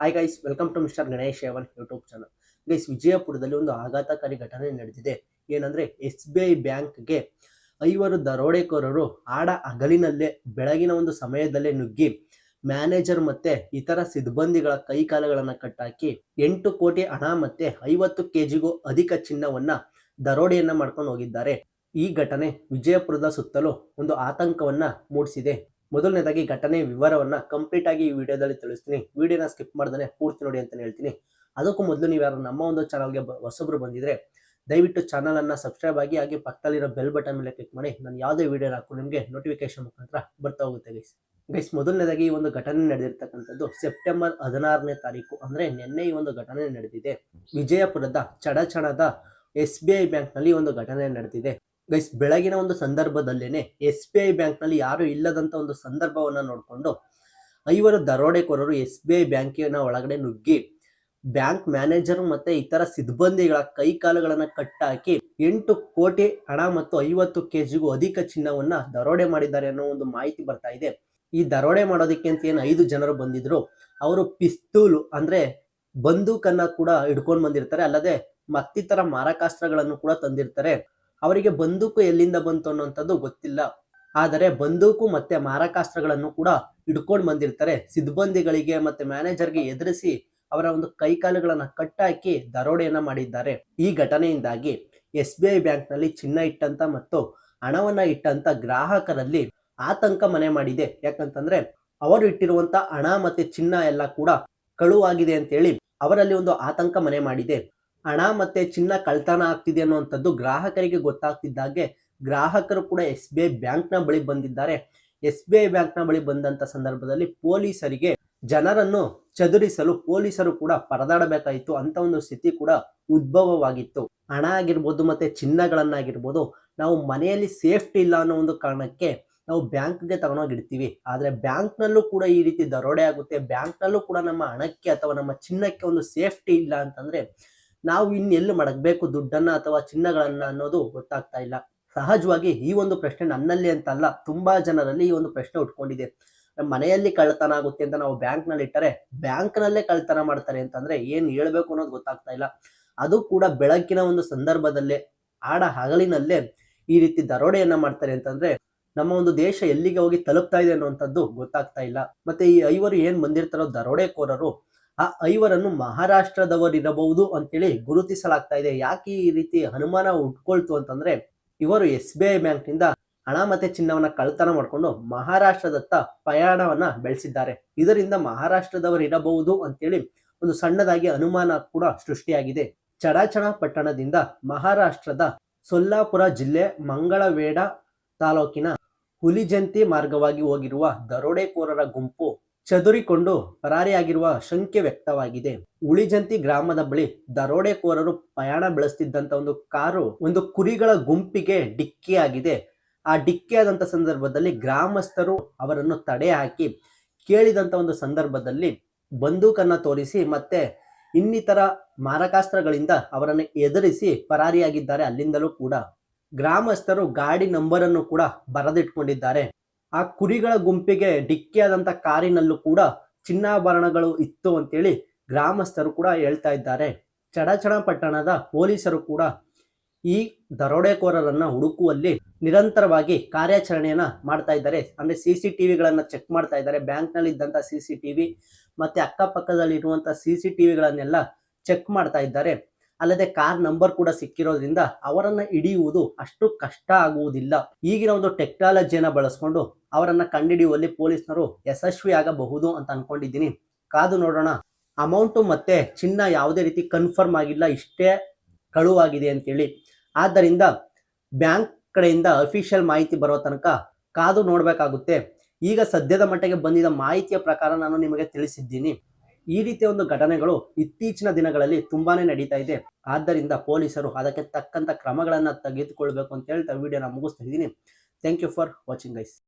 Hi guys welcome to mister Ganesh our YouTube channel guys ವಿಜಯಪುರದಲ್ಲಿ ಒಂದು ಆಘಾತಕಾರಿ ಘಟನೆ ನಡೆದಿದೆ. ಏನಂದ್ರೆ ಎಸ್ ಬಿ ಐ ಬ್ಯಾಂಕ್ಗೆ ಐವರು ದರೋಡೆಕೋರರು ಆಡ ಹಗಲಿನಲ್ಲೇ ಬೆಳಗಿನ ಒಂದು ಸಮಯದಲ್ಲೇ ನುಗ್ಗಿ ಮ್ಯಾನೇಜರ್ ಮತ್ತೆ ಇತರ ಸಿಬ್ಬಂದಿಗಳ ಕೈಕಾಲುಗಳನ್ನು ಕಟ್ಟಾಕಿ ಎಂಟು ಕೋಟಿ ಹಣ ಮತ್ತೆ ಐವತ್ತು ಕೆಜಿಗೂ ಅಧಿಕ ಚಿನ್ನವನ್ನ ದರೋಡೆಯನ್ನ ಮಾಡ್ಕೊಂಡು ಹೋಗಿದ್ದಾರೆ. ಈ ಘಟನೆ ವಿಜಯಪುರದ ಸುತ್ತಲೂ ಒಂದು ಆತಂಕವನ್ನ ಮೂಡಿಸಿದೆ. ಮೊದಲನೇದಾಗಿ ಘಟನೆ ವಿವರವನ್ನ ಕಂಪ್ಲೀಟ್ ಆಗಿ ಈ ವಿಡಿಯೋದಲ್ಲಿ ತಿಳಿಸ್ತೀನಿ. ವಿಡಿಯೋನ ಸ್ಕಿಪ್ ಮಾಡ್ದೇ ಪೂರ್ತಿ ನೋಡಿ ಅಂತ ಹೇಳ್ತೀನಿ. ಅದಕ್ಕೂ ಮೊದಲು ನೀವು ಯಾರು ನಮ್ಮ ಒಂದು ಚಾನಲ್ಗೆ ಹೊಸಬ್ರು ಬಂದಿದ್ರೆ ದಯವಿಟ್ಟು ಚಾನಲ್ ಅನ್ನ ಸಬ್ಸ್ಕ್ರೈಬ್ ಆಗಿ ಹಾಗೆ ಪಕ್ಕದಲ್ಲಿರೋ ಬೆಲ್ ಬಟನ್ ಮೇಲೆ ಕ್ಲಿಕ್ ಮಾಡಿ. ನಾನು ಯಾವುದೇ ವಿಡಿಯೋ ಹಾಕು ನಿಮಗೆ ನೋಟಿಫಿಕೇಶನ್ ಮುಖಾಂತರ ಬರ್ತಾ ಹೋಗುತ್ತೆ ಗೈಸ್ ಗೈಸ್ ಮೊದಲನೇದಾಗಿ ಈ ಒಂದು ಘಟನೆ ನಡೆದಿರ್ತಕ್ಕಂಥದ್ದು ಸೆಪ್ಟೆಂಬರ್ ಹದಿನಾರನೇ ತಾರೀಕು. ಅಂದ್ರೆ ನಿನ್ನೆ ಈ ಒಂದು ಘಟನೆ ನಡೆದಿದೆ. ವಿಜಯಪುರದ ಚಡಚಣದ ಎಸ್ ಬಿ ಐ ಬ್ಯಾಂಕ್ನಲ್ಲಿ ಒಂದು ಘಟನೆ ನಡೆದಿದೆ. ಗೈಸ್, ಬೆಳಗಿನ ಒಂದು ಸಂದರ್ಭದಲ್ಲೇನೆ ಎಸ್ ಬಿ ಐ ಬ್ಯಾಂಕ್ನಲ್ಲಿ ಯಾರು ಇಲ್ಲದಂಥ ಒಂದು ಸಂದರ್ಭವನ್ನು ನೋಡಿಕೊಂಡು ಐವರು ದರೋಡೆಕೋರರು ಎಸ್ ಬಿ ಐ ಬ್ಯಾಂಕಿನ ಒಳಗಡೆ ನುಗ್ಗಿ ಬ್ಯಾಂಕ್ ಮ್ಯಾನೇಜರ್ ಮತ್ತೆ ಇತರ ಸಿಬ್ಬಂದಿಗಳ ಕೈಕಾಲುಗಳನ್ನು ಕಟ್ಟಾಕಿ ಎಂಟು ಕೋಟಿ ಹಣ ಮತ್ತು ಐವತ್ತು ಕೆಜಿಗೂ ಅಧಿಕ ಚಿನ್ನವನ್ನ ದರೋಡೆ ಮಾಡಿದ್ದಾರೆ ಅನ್ನೋ ಒಂದು ಮಾಹಿತಿ ಬರ್ತಾ ಇದೆ. ಈ ದರೋಡೆ ಮಾಡೋದಕ್ಕೆ ಅಂತ ಏನು ಐದು ಜನರು ಬಂದಿದ್ರು, ಅವರು ಪಿಸ್ತೂಲು ಅಂದ್ರೆ ಬಂದೂಕನ್ನ ಕೂಡ ಹಿಡ್ಕೊಂಡು ಬಂದಿರ್ತಾರೆ, ಅಲ್ಲದೆ ಮತ್ತಿತರ ಮಾರಕಾಸ್ತ್ರಗಳನ್ನು ಕೂಡ ತಂದಿರ್ತಾರೆ. ಅವರಿಗೆ ಬಂದೂಕು ಎಲ್ಲಿಂದ ಬಂತು ಅನ್ನೋಂಥದ್ದು ಗೊತ್ತಿಲ್ಲ. ಆದರೆ ಬಂದೂಕು ಮತ್ತೆ ಮಾರಕಾಸ್ತ್ರಗಳನ್ನು ಕೂಡ ಹಿಡ್ಕೊಂಡು ಬಂದಿರ್ತಾರೆ. ಸಿಬ್ಬಂದಿಗಳಿಗೆ ಮತ್ತೆ ಮ್ಯಾನೇಜರ್ಗೆ ಎದುರಿಸಿ ಅವರ ಒಂದು ಕೈಕಾಲುಗಳನ್ನು ಕಟ್ಟಾಕಿ ದರೋಡೆಯನ್ನ ಮಾಡಿದ್ದಾರೆ. ಈ ಘಟನೆಯಿಂದಾಗಿ ಎಸ್ ಬಿ ಐ ಬ್ಯಾಂಕ್ನಲ್ಲಿ ಚಿನ್ನ ಇಟ್ಟಂತ ಮತ್ತು ಹಣವನ್ನ ಇಟ್ಟಂತ ಗ್ರಾಹಕರಲ್ಲಿ ಆತಂಕ ಮನೆ ಮಾಡಿದೆ. ಯಾಕಂತಂದ್ರೆ ಅವರು ಇಟ್ಟಿರುವಂತ ಹಣ ಮತ್ತೆ ಚಿನ್ನ ಎಲ್ಲ ಕೂಡ ಕಳುವಾಗಿದೆ ಅಂತೇಳಿ ಅವರಲ್ಲಿ ಒಂದು ಆತಂಕ ಮನೆ ಮಾಡಿದೆ. ಹಣ ಮತ್ತೆ ಚಿನ್ನ ಕಳ್ತನ ಆಗ್ತಿದೆ ಅನ್ನುವಂಥದ್ದು ಗ್ರಾಹಕರಿಗೆ ಗೊತ್ತಾಗ್ತಿದ್ದಾಗೆ ಗ್ರಾಹಕರು ಕೂಡ ಎಸ್ ಬಿ ಐ ಬ್ಯಾಂಕ್ನ ಬಳಿ ಬಂದಿದ್ದಾರೆ. ಎಸ್ ಬಿ ಐ ಬ್ಯಾಂಕ್ನ ಬಳಿ ಬಂದಂತ ಸಂದರ್ಭದಲ್ಲಿ ಪೊಲೀಸರಿಗೆ ಜನರನ್ನು ಚದುರಿಸಲು ಪೊಲೀಸರು ಕೂಡ ಪರದಾಡಬೇಕಾಯಿತು. ಅಂತ ಒಂದು ಸ್ಥಿತಿ ಕೂಡ ಉದ್ಭವವಾಗಿತ್ತು. ಹಣ ಆಗಿರ್ಬೋದು ಮತ್ತೆ ಚಿನ್ನಗಳನ್ನಾಗಿರ್ಬೋದು ನಾವು ಮನೆಯಲ್ಲಿ ಸೇಫ್ಟಿ ಇಲ್ಲ ಅನ್ನೋ ಒಂದು ಕಾರಣಕ್ಕೆ ನಾವು ಬ್ಯಾಂಕ್ಗೆ ತಗೊಂಡೋಗಿಡ್ತೀವಿ ಆದ್ರೆ ಬ್ಯಾಂಕ್ನಲ್ಲೂ ಕೂಡ ಈ ರೀತಿ ದರೋಡೆ ಆಗುತ್ತೆ. ಬ್ಯಾಂಕ್ನಲ್ಲೂ ಕೂಡ ನಮ್ಮ ಹಣಕ್ಕೆ ಅಥವಾ ನಮ್ಮ ಚಿನ್ನಕ್ಕೆ ಒಂದು ಸೇಫ್ಟಿ ಇಲ್ಲ ಅಂತಂದ್ರೆ ನಾವು ಇನ್ನೆಲ್ಲಿ ಮಡಗಬೇಕು ದುಡ್ಡನ್ನ ಅಥವಾ ಚಿನ್ನಗಳನ್ನ ಅನ್ನೋದು ಗೊತ್ತಾಗ್ತಾ ಇಲ್ಲ. ಸಹಜವಾಗಿ ಈ ಒಂದು ಪ್ರಶ್ನೆ ನನ್ನಲ್ಲಿ ಅಂತ ಅಲ್ಲ ತುಂಬಾ ಜನರಲ್ಲಿ ಈ ಒಂದು ಪ್ರಶ್ನೆ ಉಟ್ಕೊಂಡಿದೆ. ನಮ್ಮ ಮನೆಯಲ್ಲಿ ಕಳ್ತನ ಆಗುತ್ತೆ ಅಂತ ನಾವು ಬ್ಯಾಂಕ್ನಲ್ಲಿ ಇಟ್ಟರೆ ಬ್ಯಾಂಕ್ನಲ್ಲೇ ಕಳ್ಳತನ ಮಾಡ್ತಾರೆ ಅಂತಂದ್ರೆ ಏನು ಹೇಳ್ಬೇಕು ಅನ್ನೋದು ಗೊತ್ತಾಗ್ತಾ ಇಲ್ಲ. ಅದು ಕೂಡ ಬೆಳಕಿನ ಒಂದು ಸಂದರ್ಭದಲ್ಲೇ, ಆಡ ಹಗಲಿನಲ್ಲೇ ಈ ರೀತಿ ದರೋಡೆಯನ್ನ ಮಾಡ್ತಾರೆ ಅಂತಂದ್ರೆ ನಮ್ಮ ಒಂದು ದೇಶ ಎಲ್ಲಿಗೆ ಹೋಗಿ ತಲುಪ್ತಾ ಇದೆ ಅನ್ನುವಂಥದ್ದು ಗೊತ್ತಾಗ್ತಾ ಇಲ್ಲ. ಮತ್ತೆ ಈ ಐವರು ಏನ್ ಬಂದಿರ್ತಾರೋ ದರೋಡೆಕೋರರು ಆ, ಐವರನ್ನು ಮಹಾರಾಷ್ಟ್ರದವರಿರಬಹುದು ಅಂತೇಳಿ ಗುರುತಿಸಲಾಗ್ತಾ ಇದೆ. ಯಾಕೆ ಈ ರೀತಿ ಅನುಮಾನ ಉಟ್ಕೊಳ್ತು ಅಂತಂದ್ರೆ, ಇವರು ಎಸ್ ಬಿ ಐ ಬ್ಯಾಂಕ್ನಿಂದ ಹಣ ಮತ್ತೆ ಚಿನ್ನವನ್ನ ಕಳ್ತನ ಮಾಡಿಕೊಂಡು ಮಹಾರಾಷ್ಟ್ರದತ್ತ ಪ್ರಯಾಣವನ್ನ ಬೆಳೆಸಿದ್ದಾರೆ. ಇದರಿಂದ ಮಹಾರಾಷ್ಟ್ರದವರು ಇರಬಹುದು ಅಂತೇಳಿ ಒಂದು ಸಣ್ಣದಾಗಿ ಅನುಮಾನ ಕೂಡ ಸೃಷ್ಟಿಯಾಗಿದೆ. ಚಡಾಚಣ ಪಟ್ಟಣದಿಂದ ಮಹಾರಾಷ್ಟ್ರದ ಸೊಲ್ಲಾಪುರ ಜಿಲ್ಲೆ ಮಂಗಳವೇಡ ತಾಲೂಕಿನ ಹುಲಿಜಂತಿ ಮಾರ್ಗವಾಗಿ ಹೋಗಿರುವ ದರೋಡೆಕೋರರ ಗುಂಪು ಚದುರಿಕೊಂಡು ಪರಾರಿಯಾಗಿರುವ ಶಂಕೆ ವ್ಯಕ್ತವಾಗಿದೆ. ಉಳಿಜಂತಿ ಗ್ರಾಮದ ಬಳಿ ದರೋಡೆಕೋರರು ಪ್ರಯಾಣ ಬೆಳೆಸ್ತಿದ್ದಂತ ಒಂದು ಕಾರು ಒಂದು ಕುರಿಗಳ ಗುಂಪಿಗೆ ಡಿಕ್ಕಿಯಾಗಿದೆ. ಆ ಡಿಕ್ಕಿಯಾದಂಥ ಸಂದರ್ಭದಲ್ಲಿ ಗ್ರಾಮಸ್ಥರು ಅವರನ್ನು ತಡೆ ಹಾಕಿ ಕೇಳಿದಂತ ಒಂದು ಸಂದರ್ಭದಲ್ಲಿ ಬಂದೂಕನ್ನ ತೋರಿಸಿ ಮತ್ತೆ ಇನ್ನಿತರ ಮಾರಕಾಸ್ತ್ರಗಳಿಂದ ಅವರನ್ನು ಎದುರಿಸಿ ಪರಾರಿಯಾಗಿದ್ದಾರೆ. ಅಲ್ಲಿಂದಲೂ ಕೂಡ ಗ್ರಾಮಸ್ಥರು ಗಾಡಿ ನಂಬರನ್ನು ಕೂಡ ಬರೆದಿಟ್ಕೊಂಡಿದ್ದಾರೆ. ಆ ಕುರಿಗಳ ಗುಂಪಿಗೆ ಡಿಕ್ಕಿಯಾದಂಥ ಕಾರಿನಲ್ಲೂ ಕೂಡ ಚಿನ್ನಾಭರಣಗಳು ಇತ್ತು ಅಂತೇಳಿ ಗ್ರಾಮಸ್ಥರು ಕೂಡ ಹೇಳ್ತಾ ಇದ್ದಾರೆ. ಚಡಚಣ ಪಟ್ಟಣದ ಪೊಲೀಸರು ಕೂಡ ಈ ದರೋಡೆಕೋರರನ್ನ ಹುಡುಕುವಲ್ಲಿ ನಿರಂತರವಾಗಿ ಕಾರ್ಯಾಚರಣೆಯನ್ನ ಮಾಡ್ತಾ ಇದ್ದಾರೆ. ಅಂದ್ರೆ ಸಿ ಸಿ ಟಿವಿಗಳನ್ನ ಚೆಕ್ ಮಾಡ್ತಾ ಇದ್ದಾರೆ. ಬ್ಯಾಂಕ್ನಲ್ಲಿ ಇದ್ದಂತ ಸಿ ಸಿ ಟಿವಿ ಮತ್ತೆ ಅಕ್ಕಪಕ್ಕದಲ್ಲಿ ಇರುವಂತ ಸಿ ಸಿ ಟಿವಿಗಳನ್ನೆಲ್ಲ ಚೆಕ್ ಮಾಡ್ತಾ ಇದ್ದಾರೆ. ಅಲ್ಲದೆ ಕಾರ್ ನಂಬರ್ ಕೂಡ ಸಿಕ್ಕಿರೋದ್ರಿಂದ ಅವರನ್ನ ಹಿಡಿಯುವುದು ಅಷ್ಟು ಕಷ್ಟ ಆಗುವುದಿಲ್ಲ. ಈಗಿನ ಒಂದು ಟೆಕ್ನಾಲಜಿಯನ್ನ ಬಳಸ್ಕೊಂಡು ಅವರನ್ನ ಕಂಡುಹಿಡಿಯುವಲ್ಲಿ ಪೊಲೀಸ್ನರು ಯಶಸ್ವಿ ಆಗಬಹುದು ಅಂತ ಅನ್ಕೊಂಡಿದ್ದೀನಿ. ಕಾದು ನೋಡೋಣ. ಅಮೌಂಟು ಮತ್ತೆ ಚಿನ್ನ ಯಾವುದೇ ರೀತಿ ಕನ್ಫರ್ಮ್ ಆಗಿಲ್ಲ, ಇಷ್ಟೇ ಕಳುವಾಗಿದೆ ಅಂತೇಳಿ. ಆದ್ದರಿಂದ ಬ್ಯಾಂಕ್ ಕಡೆಯಿಂದ ಅಫಿಷಿಯಲ್ ಮಾಹಿತಿ ಬರೋ ತನಕ ಕಾದು ನೋಡಬೇಕಾಗುತ್ತೆ. ಈಗ ಸದ್ಯದ ಮಟ್ಟಿಗೆ ಬಂದಿದ್ದ ಮಾಹಿತಿಯ ಪ್ರಕಾರ ನಾನು ನಿಮಗೆ ತಿಳಿಸಿದ್ದೀನಿ. ಈ ರೀತಿಯ ಒಂದು ಘಟನೆಗಳು ಇತ್ತೀಚಿನ ದಿನಗಳಲ್ಲಿ ತುಂಬಾನೇ ನಡೀತಾ ಇದೆ. ಆದ್ದರಿಂದ ಪೊಲೀಸರು ಅದಕ್ಕೆ ತಕ್ಕಂಥ ಕ್ರಮಗಳನ್ನು ತೆಗೆದುಕೊಳ್ಬೇಕು ಅಂತ ಹೇಳ್ತಾ ವಿಡಿಯೋನ ಮುಗಿಸ್ತಾ ಇದ್ದೀನಿ. Thank you for watching guys